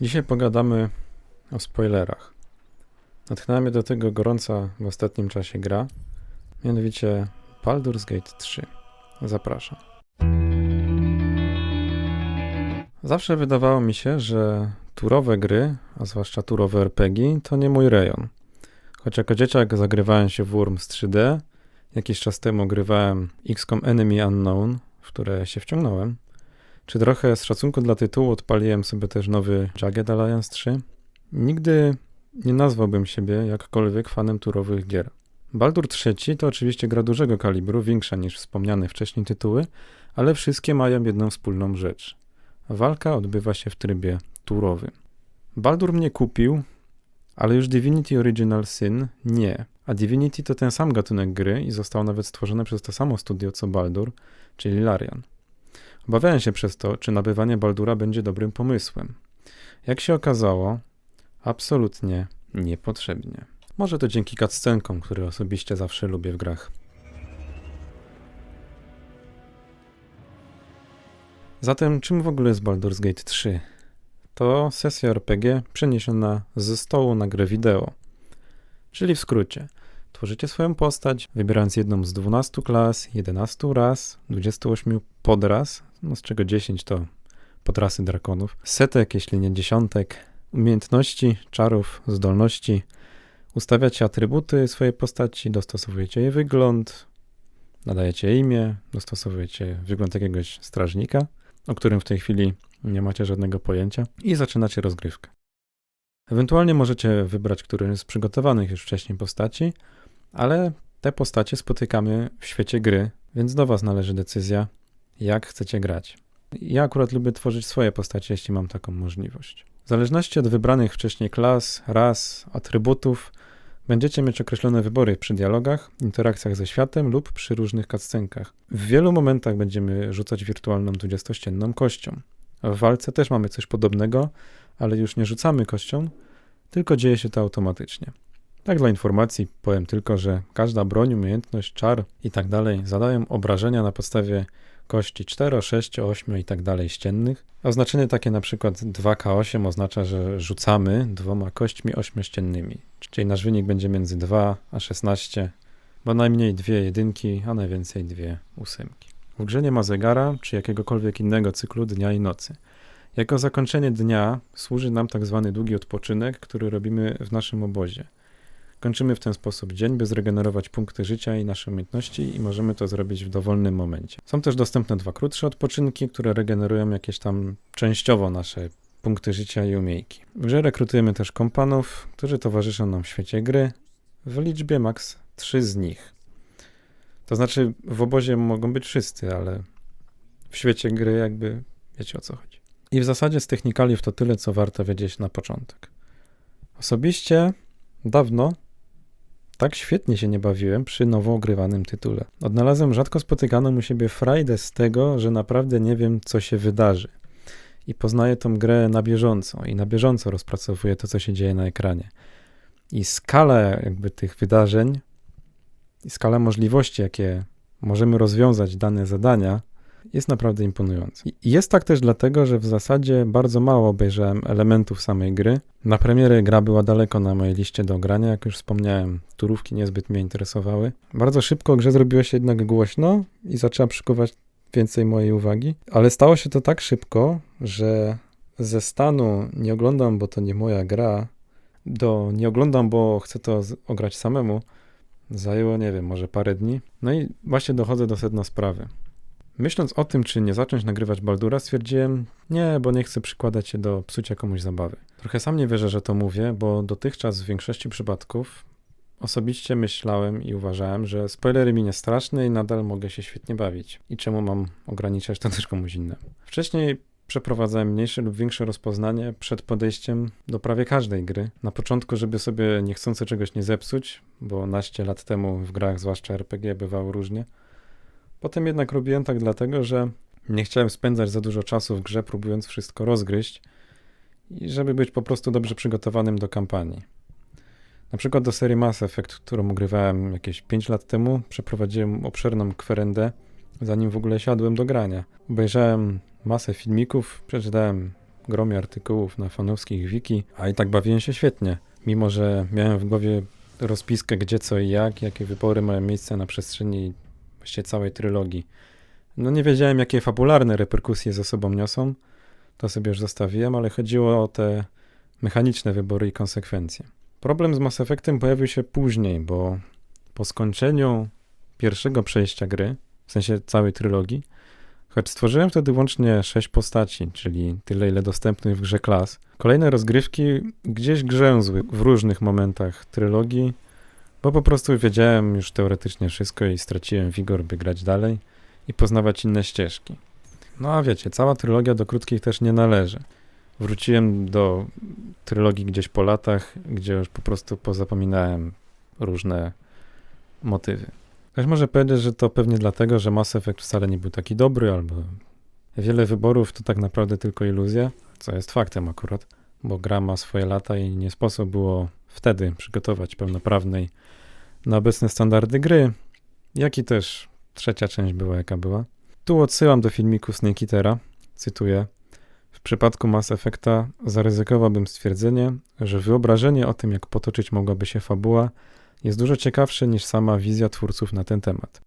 Dzisiaj pogadamy o spoilerach. Natchnęła mnie do tego gorąca w ostatnim czasie gra, mianowicie Baldur's Gate 3. Zapraszam. Zawsze wydawało mi się, że turowe gry, a zwłaszcza turowe RPG, to nie mój rejon. Choć jako dzieciak zagrywałem się w Worms 3D, jakiś czas temu grywałem XCOM Enemy Unknown, w które się wciągnąłem, czy trochę z szacunku dla tytułu odpaliłem sobie też nowy Jagged Alliance 3. Nigdy nie nazwałbym siebie jakkolwiek fanem turowych gier. Baldur III to oczywiście gra dużego kalibru, większa niż wspomniane wcześniej tytuły, ale wszystkie mają jedną wspólną rzecz. Walka odbywa się w trybie turowym. Baldur mnie kupił, ale już Divinity Original Sin nie. A Divinity to ten sam gatunek gry i został nawet stworzony przez to samo studio co Baldur, czyli Larian. Obawiałem się przez to, czy nabywanie Baldura będzie dobrym pomysłem. Jak się okazało, absolutnie niepotrzebnie. Może to dzięki cutscenkom, które osobiście zawsze lubię w grach. Zatem czym w ogóle jest Baldur's Gate 3? To sesja RPG przeniesiona ze stołu na grę wideo. Czyli w skrócie, tworzycie swoją postać, wybierając jedną z 12 klas, 11 ras, 28 podras, no z czego 10 to podrasy drakonów, setek, jeśli nie dziesiątek, umiejętności, czarów, zdolności, ustawiacie atrybuty swojej postaci, dostosowujecie jej wygląd, nadajecie imię, dostosowujecie wygląd jakiegoś strażnika, o którym w tej chwili nie macie żadnego pojęcia i zaczynacie rozgrywkę. Ewentualnie możecie wybrać którąś z przygotowanych już wcześniej postaci, ale te postacie spotykamy w świecie gry, więc do Was należy decyzja, jak chcecie grać. Ja akurat lubię tworzyć swoje postacie, jeśli mam taką możliwość. W zależności od wybranych wcześniej klas, ras, atrybutów, będziecie mieć określone wybory przy dialogach, interakcjach ze światem lub przy różnych cutscenkach. W wielu momentach będziemy rzucać wirtualną 20-ścienną kością. W walce też mamy coś podobnego, ale już nie rzucamy kością, tylko dzieje się to automatycznie. Tak dla informacji powiem tylko, że każda broń, umiejętność, czar i tak zadają obrażenia na podstawie kości 4, 6, 8 i tak dalej ściennych. Oznaczenie takie na przykład 2K8 oznacza, że rzucamy dwoma kośćmi ośmiościennymi, czyli nasz wynik będzie między 2 a 16, bo najmniej dwie jedynki, a najwięcej dwie ósemki. W grze nie ma zegara czy jakiegokolwiek innego cyklu dnia i nocy. Jako zakończenie dnia służy nam tak zwany długi odpoczynek, który robimy w naszym obozie. Kończymy w ten sposób dzień, by zregenerować punkty życia i nasze umiejętności i możemy to zrobić w dowolnym momencie. Są też dostępne dwa krótsze odpoczynki, które regenerują jakieś tam częściowo nasze punkty życia i umiejki. W grze rekrutujemy też kompanów, którzy towarzyszą nam w świecie gry, w liczbie maks 3 z nich. To znaczy w obozie mogą być wszyscy, ale w świecie gry jakby wiecie o co chodzi. I w zasadzie z technikaliów to tyle, co warto wiedzieć na początek. Osobiście dawno tak świetnie się nie bawiłem przy nowo ogrywanym tytule. Odnalazłem rzadko spotykaną u siebie frajdę z tego, że naprawdę nie wiem, co się wydarzy. I poznaję tą grę na bieżąco i na bieżąco rozpracowuję to, co się dzieje na ekranie. I skala jakby tych wydarzeń i skala możliwości, jakie możemy rozwiązać dane zadania, jest naprawdę imponujący. Jest tak też dlatego, że w zasadzie bardzo mało obejrzałem elementów samej gry. Na premierę gra była daleko na mojej liście do grania, jak już wspomniałem, turówki niezbyt mnie interesowały. Bardzo szybko grze zrobiło się jednak głośno i zaczęła przykuwać więcej mojej uwagi, ale stało się to tak szybko, że ze stanu nie oglądam, bo to nie moja gra, do nie oglądam, bo chcę to ograć samemu, zajęło, nie wiem, może parę dni. No i właśnie dochodzę do sedna sprawy. Myśląc o tym, czy nie zacząć nagrywać Baldura, stwierdziłem, nie, bo nie chcę przykładać się do psucia komuś zabawy. Trochę sam nie wierzę, że to mówię, bo dotychczas w większości przypadków osobiście myślałem i uważałem, że spoilery mi nie straszne i nadal mogę się świetnie bawić. I czemu mam ograniczać to też komuś innemu? Wcześniej przeprowadzałem mniejsze lub większe rozpoznanie przed podejściem do prawie każdej gry. Na początku, żeby sobie niechcący czegoś nie zepsuć, bo naście lat temu w grach, zwłaszcza RPG, bywało różnie. Potem jednak robiłem tak dlatego, że nie chciałem spędzać za dużo czasu w grze, próbując wszystko rozgryźć i żeby być po prostu dobrze przygotowanym do kampanii. Na przykład do serii Mass Effect, którą ogrywałem jakieś 5 lat temu, przeprowadziłem obszerną kwerendę, zanim w ogóle siadłem do grania. Obejrzałem masę filmików, przeczytałem gromie artykułów na fanowskich wiki, a i tak bawiłem się świetnie. Mimo, że miałem w głowie rozpiskę gdzie, co i jak, jakie wybory mają miejsce na przestrzeni właściwie całej trylogii. No nie wiedziałem, jakie fabularne reperkusje ze sobą niosą, to sobie już zostawiłem, ale chodziło o te mechaniczne wybory i konsekwencje. Problem z Mass Effectem pojawił się później, bo po skończeniu pierwszego przejścia gry, w sensie całej trylogii, choć stworzyłem wtedy łącznie sześć postaci, czyli tyle, ile dostępnych w grze klas, kolejne rozgrywki gdzieś grzęzły w różnych momentach trylogii, bo po prostu wiedziałem już teoretycznie wszystko i straciłem wigor, by grać dalej i poznawać inne ścieżki. No a wiecie, cała trylogia do krótkich też nie należy. Wróciłem do trylogii gdzieś po latach, gdzie już po prostu pozapominałem różne motywy. Ktoś może powiedzieć, że to pewnie dlatego, że Mass Effect wcale nie był taki dobry, albo wiele wyborów to tak naprawdę tylko iluzja, co jest faktem akurat, bo gra ma swoje lata i nie sposób było wtedy przygotować pełnoprawnej na obecne standardy gry, jak i też trzecia część była jaka była. Tu odsyłam do filmiku Snake cytuję. W przypadku Mass Effecta zaryzykowałbym stwierdzenie, że wyobrażenie o tym, jak potoczyć mogłaby się fabuła, jest dużo ciekawsze niż sama wizja twórców na ten temat.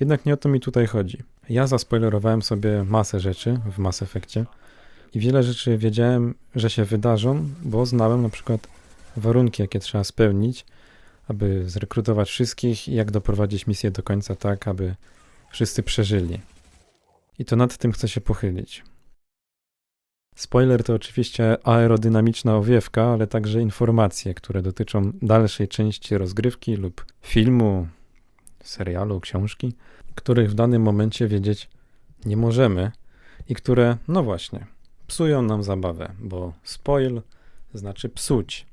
Jednak nie o to mi tutaj chodzi. Ja zaspoilerowałem sobie masę rzeczy w Mass Effectie i wiele rzeczy wiedziałem, że się wydarzą, bo znałem na przykład warunki, jakie trzeba spełnić, aby zrekrutować wszystkich i jak doprowadzić misję do końca tak, aby wszyscy przeżyli. I to nad tym chcę się pochylić. Spoiler to oczywiście aerodynamiczna owiewka, ale także informacje, które dotyczą dalszej części rozgrywki lub filmu, serialu, książki, których w danym momencie wiedzieć nie możemy i które, no właśnie, psują nam zabawę, bo spoil znaczy psuć,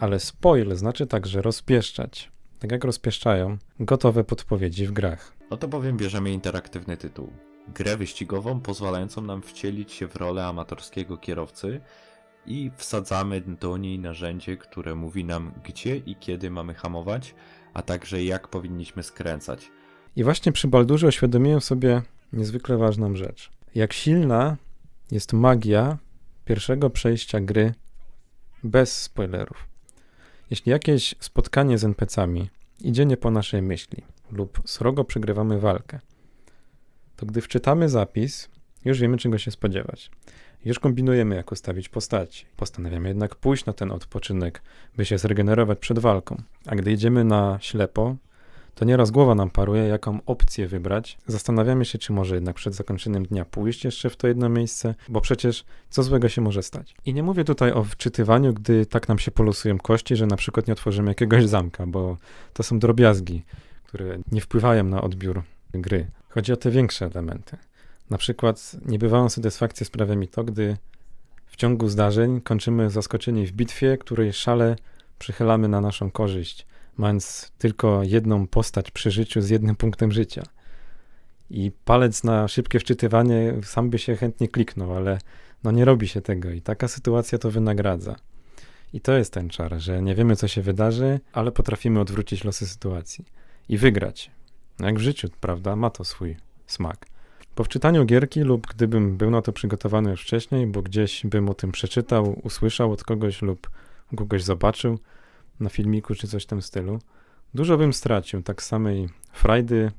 ale spoil znaczy także rozpieszczać. Tak jak rozpieszczają gotowe podpowiedzi w grach. No to bowiem bierzemy interaktywny tytuł grę wyścigową pozwalającą nam wcielić się w rolę amatorskiego kierowcy i wsadzamy do niej narzędzie, które mówi nam gdzie i kiedy mamy hamować, a także jak powinniśmy skręcać. I właśnie przy Baldurze uświadomiłem sobie niezwykle ważną rzecz. Jak silna jest magia pierwszego przejścia gry bez spoilerów. Jeśli jakieś spotkanie z NPC-ami idzie nie po naszej myśli lub srogo przegrywamy walkę, to gdy wczytamy zapis, już wiemy czego się spodziewać. Już kombinujemy, jak ustawić postaci. Postanawiamy jednak pójść na ten odpoczynek, by się zregenerować przed walką. A gdy idziemy na ślepo, to nieraz głowa nam paruje, jaką opcję wybrać. Zastanawiamy się, czy może jednak przed zakończeniem dnia pójść jeszcze w to jedno miejsce, bo przecież co złego się może stać. I nie mówię tutaj o wczytywaniu, gdy tak nam się polosują kości, że na przykład nie otworzymy jakiegoś zamka, bo to są drobiazgi, które nie wpływają na odbiór gry. Chodzi o te większe elementy. Na przykład niebywałą satysfakcję sprawia mi to, gdy w ciągu zdarzeń kończymy zaskoczeni w bitwie, której szale przychylamy na naszą korzyść, mając tylko jedną postać przy życiu z jednym punktem życia. I palec na szybkie wczytywanie sam by się chętnie kliknął, ale no nie robi się tego i taka sytuacja to wynagradza. I to jest ten czar, że nie wiemy co się wydarzy, ale potrafimy odwrócić losy sytuacji i wygrać. No jak w życiu, prawda, ma to swój smak. Po wczytaniu gierki lub gdybym był na to przygotowany już wcześniej, bo gdzieś bym o tym przeczytał, usłyszał od kogoś lub kogoś zobaczył na filmiku czy coś w tym stylu, dużo bym stracił tak samej frajdy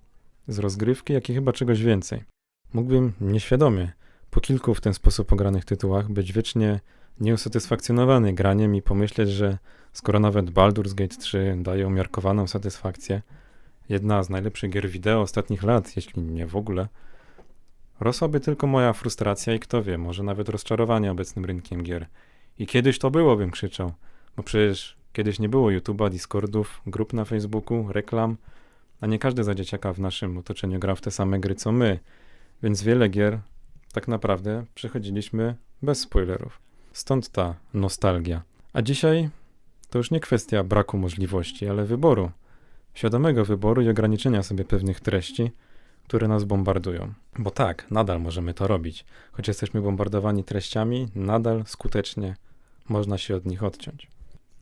z rozgrywki, jak i chyba czegoś więcej. Mógłbym nieświadomie po kilku w ten sposób ogranych tytułach być wiecznie nieusatysfakcjonowany graniem i pomyśleć, że skoro nawet Baldur's Gate 3 daje umiarkowaną satysfakcję, jedna z najlepszych gier wideo ostatnich lat, jeśli nie w ogóle, rosłaby tylko moja frustracja i kto wie, może nawet rozczarowanie obecnym rynkiem gier. I kiedyś to było, bym krzyczał, bo przecież kiedyś nie było YouTube'a, Discordów, grup na Facebooku, reklam, a nie każdy za dzieciaka w naszym otoczeniu grał w te same gry co my, więc wiele gier tak naprawdę przechodziliśmy bez spoilerów. Stąd ta nostalgia. A dzisiaj to już nie kwestia braku możliwości, ale wyboru świadomego wyboru i ograniczenia sobie pewnych treści, które nas bombardują. Bo tak, nadal możemy to robić. Choć jesteśmy bombardowani treściami, nadal skutecznie można się od nich odciąć.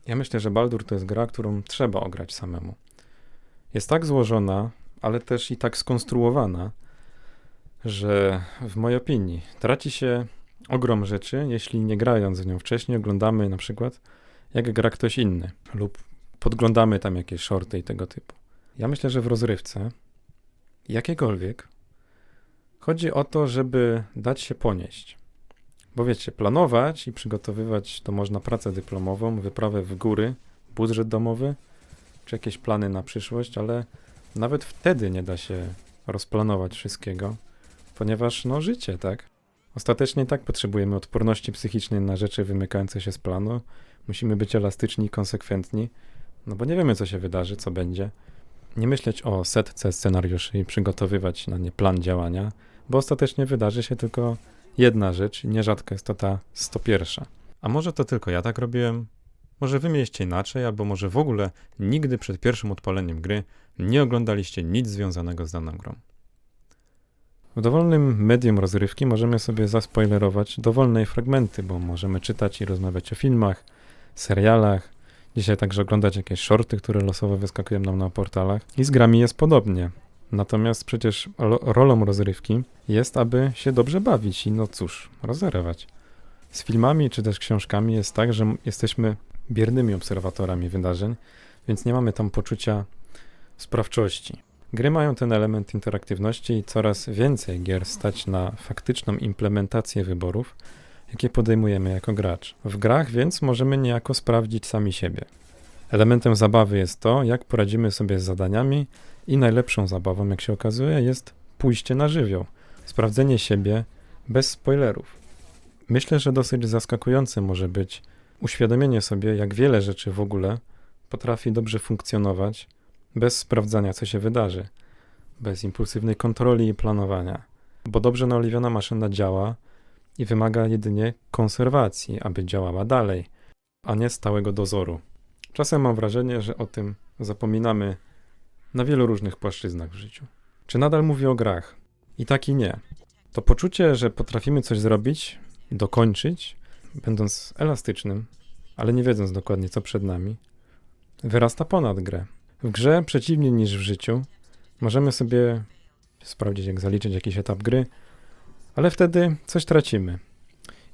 Ja myślę, że Baldur to jest gra, którą trzeba ograć samemu. Jest tak złożona, ale też i tak skonstruowana, że w mojej opinii traci się ogrom rzeczy, jeśli nie grając w nią wcześniej, oglądamy na przykład, jak gra ktoś inny, lub podglądamy tam jakieś shorty i tego typu. Ja myślę, że w rozrywce, jakiekolwiek, chodzi o to, żeby dać się ponieść. Bo wiecie, planować i przygotowywać to można pracę dyplomową, wyprawę w góry, budżet domowy, czy jakieś plany na przyszłość, ale nawet wtedy nie da się rozplanować wszystkiego, ponieważ no życie, tak? Ostatecznie tak potrzebujemy odporności psychicznej na rzeczy wymykające się z planu. Musimy być elastyczni i konsekwentni, no bo nie wiemy, co się wydarzy, co będzie. Nie myśleć o setce scenariuszy i przygotowywać na nie plan działania, bo ostatecznie wydarzy się tylko jedna rzecz nierzadko jest to ta 101. A może to tylko ja tak robiłem? Może wy mieliście inaczej, albo może w ogóle nigdy przed pierwszym odpaleniem gry nie oglądaliście nic związanego z daną grą. W dowolnym medium rozrywki możemy sobie zaspoilerować dowolne fragmenty, bo możemy czytać i rozmawiać o filmach, serialach, dzisiaj także oglądać jakieś shorty, które losowo wyskakują nam na portalach. I z grami jest podobnie. Natomiast przecież ro- rolą rozrywki jest, aby się dobrze bawić i no cóż, rozerwać. Z filmami czy też książkami jest tak, że jesteśmy biernymi obserwatorami wydarzeń, więc nie mamy tam poczucia sprawczości. Gry mają ten element interaktywności i coraz więcej gier stać na faktyczną implementację wyborów, jakie podejmujemy jako gracz. W grach więc możemy niejako sprawdzić sami siebie. Elementem zabawy jest to, jak poradzimy sobie z zadaniami i najlepszą zabawą, jak się okazuje, jest pójście na żywioł, sprawdzenie siebie bez spoilerów. Myślę, że dosyć zaskakujące może być uświadomienie sobie, jak wiele rzeczy w ogóle potrafi dobrze funkcjonować bez sprawdzania, co się wydarzy, bez impulsywnej kontroli i planowania. Bo dobrze naoliwiona maszyna działa i wymaga jedynie konserwacji, aby działała dalej, a nie stałego dozoru. Czasem mam wrażenie, że o tym zapominamy na wielu różnych płaszczyznach w życiu. Czy nadal mówię o grach? I tak i nie. To poczucie, że potrafimy coś zrobić, dokończyć, będąc elastycznym, ale nie wiedząc dokładnie, co przed nami, wyrasta ponad grę. W grze, przeciwnie niż w życiu, możemy sobie sprawdzić, jak zaliczyć jakiś etap gry, ale wtedy coś tracimy.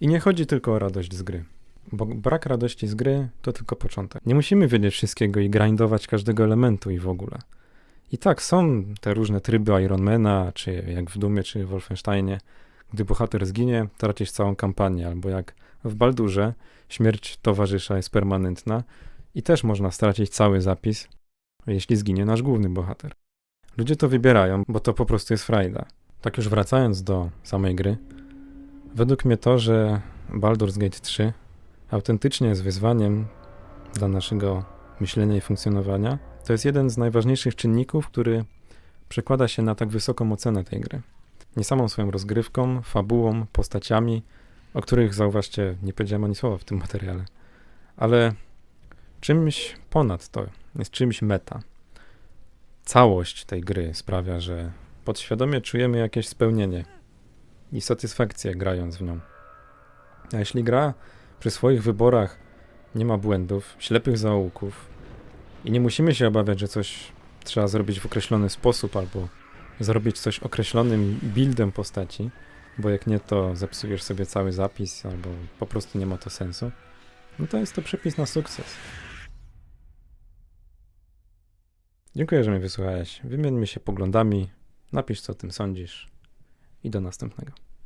I nie chodzi tylko o radość z gry, bo brak radości z gry to tylko początek. Nie musimy wiedzieć wszystkiego i grindować każdego elementu i w ogóle. I tak są te różne tryby Ironmana, czy jak w Dumie, czy w Wolfensteinie. Gdy bohater zginie, tracisz całą kampanię, albo jak w Baldurze, śmierć towarzysza jest permanentna i też można stracić cały zapis, jeśli zginie nasz główny bohater. Ludzie to wybierają, bo to po prostu jest frajda. Tak już wracając do samej gry, według mnie to, że Baldur's Gate 3 autentycznie jest wyzwaniem dla naszego myślenia i funkcjonowania, to jest jeden z najważniejszych czynników, który przekłada się na tak wysoką ocenę tej gry. Nie samą swoją rozgrywką, fabułą, postaciami, o których zauważcie, nie powiedziałem ani słowa w tym materiale, ale czymś ponad to, jest czymś meta. Całość tej gry sprawia, że podświadomie czujemy jakieś spełnienie i satysfakcję grając w nią. A jeśli gra przy swoich wyborach nie ma błędów, ślepych zaułków i nie musimy się obawiać, że coś trzeba zrobić w określony sposób albo zrobić coś określonym buildem postaci, bo jak nie, to zepsujesz sobie cały zapis albo po prostu nie ma to sensu, no to jest to przepis na sukces. Dziękuję, że mnie wysłuchałeś. Wymieńmy się poglądami, napisz co o tym sądzisz i do następnego.